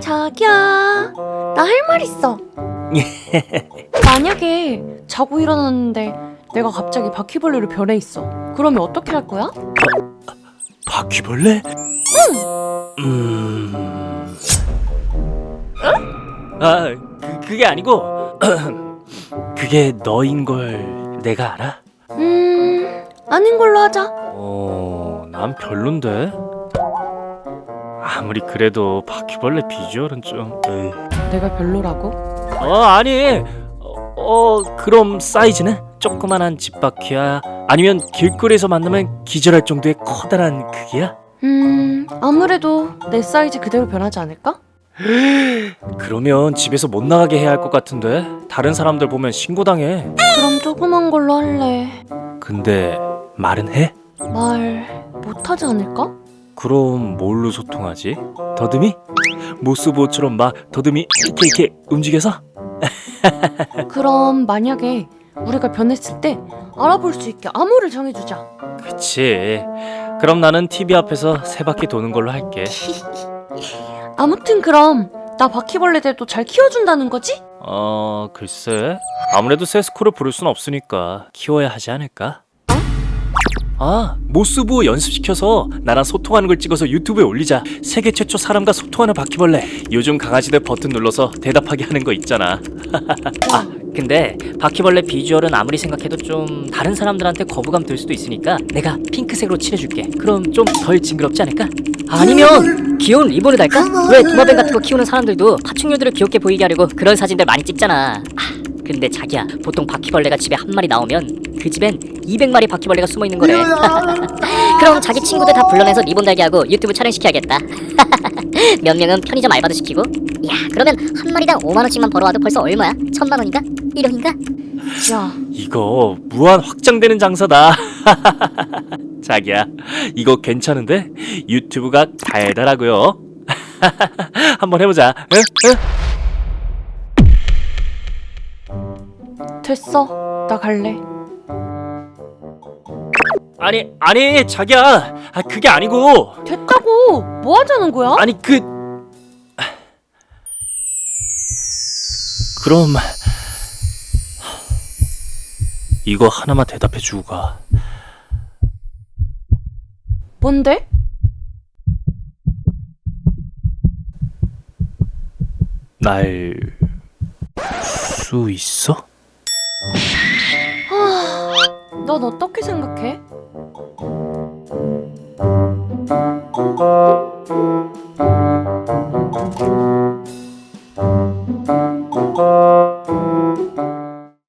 자기야, 나 할 말 있어. 만약에 자고 일어났는데 내가 갑자기 바퀴벌레로 변해 있어. 그러면 어떻게 할 거야? 바퀴벌레? 음. 아, 그, 그게 아니고 그게 너인 걸 내가 알아? 음, 아닌 걸로 하자. 어, 난 별론데. 아무리 그래도 바퀴벌레 비주얼은 좀. 에이. 내가 별로라고? 어, 아니. 어, 어, 그럼 사이즈는 조그만한 집바퀴야? 아니면 길거리에서 만나면 기절할 정도의 커다란 크기야? 음, 아무래도 내 사이즈 그대로 변하지 않을까? 그러면 집에서 못 나가게 해야 할 것 같은데 다른 사람들 보면 신고당해. 그럼 조그만 걸로 할래. 근데 말은 해? 말 못하지 않을까? 그럼 뭘로 소통하지? 더듬이? 모스보처럼 막 더듬이 이렇게 이렇게 움직여서? 그럼 만약에 우리가 변했을 때 알아볼 수 있게 암호를 정해주자. 그치. 그럼 나는 TV 앞에서 세 바퀴 도는 걸로 할게. 아무튼 그럼 나 바퀴벌레들도 잘 키워준다는 거지? 어, 글쎄. 아무래도 세스코를 부를 순 없으니까 키워야 하지 않을까? 아, 모스부 연습시켜서 나랑 소통하는 걸 찍어서 유튜브에 올리자. 세계 최초 사람과 소통하는 바퀴벌레. 요즘 강아지들 버튼 눌러서 대답하게 하는 거 있잖아. 아, 근데 바퀴벌레 비주얼은 아무리 생각해도 좀 다른 사람들한테 거부감 들 수도 있으니까 내가 핑크색으로 칠해줄게. 그럼 좀 덜 징그럽지 않을까? 아니면 귀여운 리본을 달까? 왜 도마뱀 같은 거 키우는 사람들도 파충류들을 귀엽게 보이게 하려고 그런 사진들 많이 찍잖아. 아, 근데 자기야, 보통 바퀴벌레가 집에 한 마리 나오면 그 집엔 200마리 바퀴벌레가 숨어 있는 거래. 그럼 자기 친구들 다 불러내서 리본 달게 하고 유튜브 촬영시켜야겠다. 몇 명은 편의점 알바도 시키고. 야, 그러면 한 마리당 5만 원씩만 벌어와도 벌써 얼마야? 천만 원인가? 1억인가? 야, 이거 무한 확장되는 장사다. 자기야, 이거 괜찮은데? 유튜브가 달달하고요. 한번 해보자. 응? 응? 됐어. 나 갈래. 아니, 아니, 자기야. 아, 그게 아니고. 됐다고. 뭐 하자는 거야? 아니, 그. 그럼. 이거 하나만 대답해주고 가. 뭔데? 날. 수 있어? 넌 어떻게 생각해?